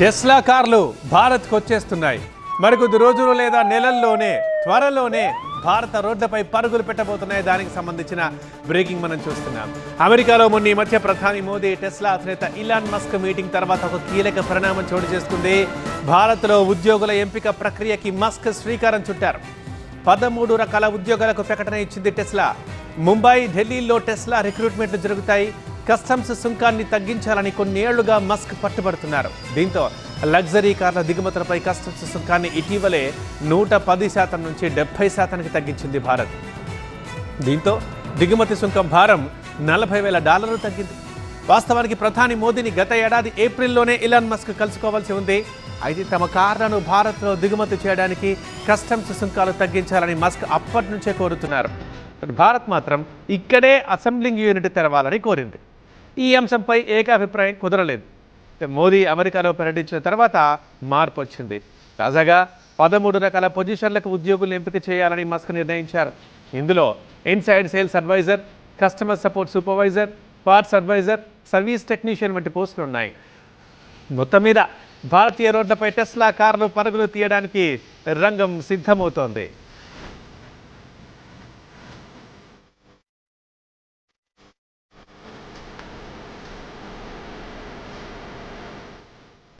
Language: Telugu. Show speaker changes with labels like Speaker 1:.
Speaker 1: టెస్లా కార్లు భారత్కు వచ్చేస్తున్నాయి మరికొద్ది రోజులు లేదా నెలల్లోనే త్వరలోనే భారత రోడ్లపై పరుగులు పెట్టబోతున్నాయి. దానికి సంబంధించిన బ్రేకింగ్ మనం చూస్తున్నాం. అమెరికాలో మొన్న ఈ మధ్య ప్రధాని మోదీ టెస్లా అధినేత ఇలాన్ మస్క్ మీటింగ్ తర్వాత ఒక కీలక పరిణామం చోటు చేసుకుంది. భారత్లో ఉద్యోగుల ఎంపిక ప్రక్రియకి మస్క్ శ్రీకారం చుట్టారు. పదమూడు రకాల ఉద్యోగాలకు ప్రకటన ఇచ్చింది టెస్లా. ముంబై ఢిల్లీలో టెస్లా రిక్రూట్మెంట్లు జరుగుతాయి. కస్టమ్స్ సుంకాన్ని తగ్గించాలని కొన్నేళ్ళుగా మస్క్ పట్టుబడుతున్నారు. దీంతో లగ్జరీ కార్ల దిగుమతులపై కస్టమ్స్ సుంకాన్ని ఇటీవలే నూట పది శాతం నుంచి డెబ్బై శాతానికి తగ్గించింది భారత్. దీంతో దిగుమతి సుంకం భారం నలభై వేల డాలర్లు తగ్గింది. వాస్తవానికి ప్రధాని మోదీని గత ఏడాది ఏప్రిల్లోనే ఇలాన్ మస్క్ కలుసుకోవాల్సి ఉంది. అయితే తమ కార్లను భారత్లో దిగుమతి చేయడానికి కస్టమ్స్ సుంకాలు తగ్గించాలని మస్క్ అప్పటి నుంచే కోరుతున్నారు. భారత్ మాత్రం ఇక్కడే అసెంబ్లింగ్ యూనిట్ తెరవాలని కోరింది. ఈ అంశంపై ఏకాభిప్రాయం కుదరలేదు. మోదీ అమెరికాలో పర్యటించిన తర్వాత మార్పు వచ్చింది. తాజాగా పదమూడు రకాల పొజిషన్లకు ఉద్యోగులను ఎంపిక చేయాలని మస్క్ నిర్ణయించారు. ఇందులో inside sales advisor customer support supervisor parts advisor service technician వంటి పోస్టులు ఉన్నాయి. మొత్తం మీద భారతీయ రోడ్లపై టెస్లా కార్లు పరుగులు తీయడానికి రంగం సిద్ధమవుతోంది.